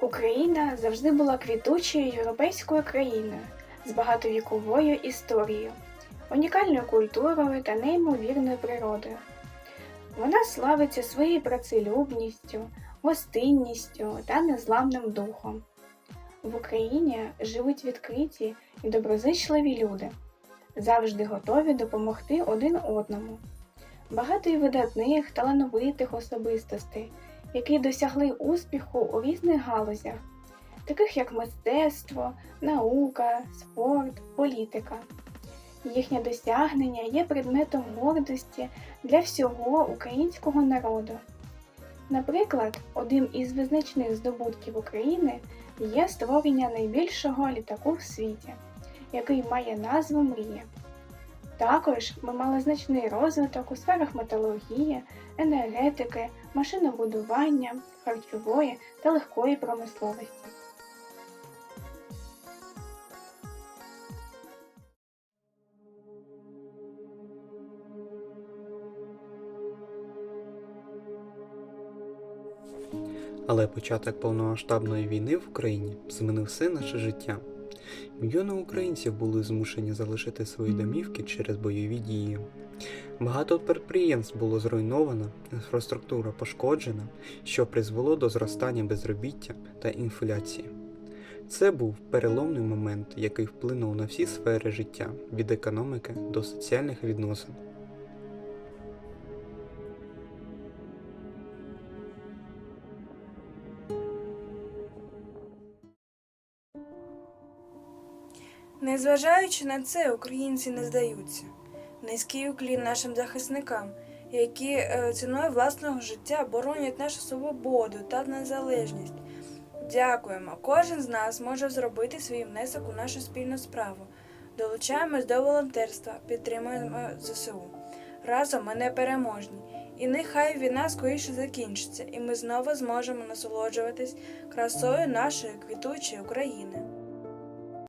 Україна завжди була квітучою європейською країною з багатовіковою історією, унікальною культурою та неймовірною природою. Вона славиться своєю працелюбністю, гостинністю та незламним духом. В Україні живуть відкриті і доброзичливі люди, завжди готові допомогти один одному. Багато й видатних, талановитих особистостей, які досягли успіху у різних галузях, таких як мистецтво, наука, спорт, політика. Їхнє досягнення є предметом гордості для всього українського народу. Наприклад, одним із визначних здобутків України є створення найбільшого літаку в світі, який має назву Мрія. Також ми мали значний розвиток у сферах металургії, енергетики, машинобудування, харчової та легкої промисловості. Але початок повномасштабної війни в Україні змінив все наше життя. Мільйони українців були змушені залишити свої домівки через бойові дії. Багато підприємств було зруйновано, інфраструктура пошкоджена, що призвело до зростання безробіття та інфляції. Це був переломний момент, який вплинув на всі сфери життя від економіки до соціальних відносин. Незважаючи на це, українці не здаються. Низький уклін нашим захисникам, які е, ціною власного життя боронять нашу свободу та незалежність. Дякуємо. Кожен з нас може зробити свій внесок у нашу спільну справу. Долучаємось до волонтерства, підтримуємо ЗСУ. Разом ми непереможні. І нехай війна скоріше закінчиться, і ми знову зможемо насолоджуватись красою нашої квітучої України.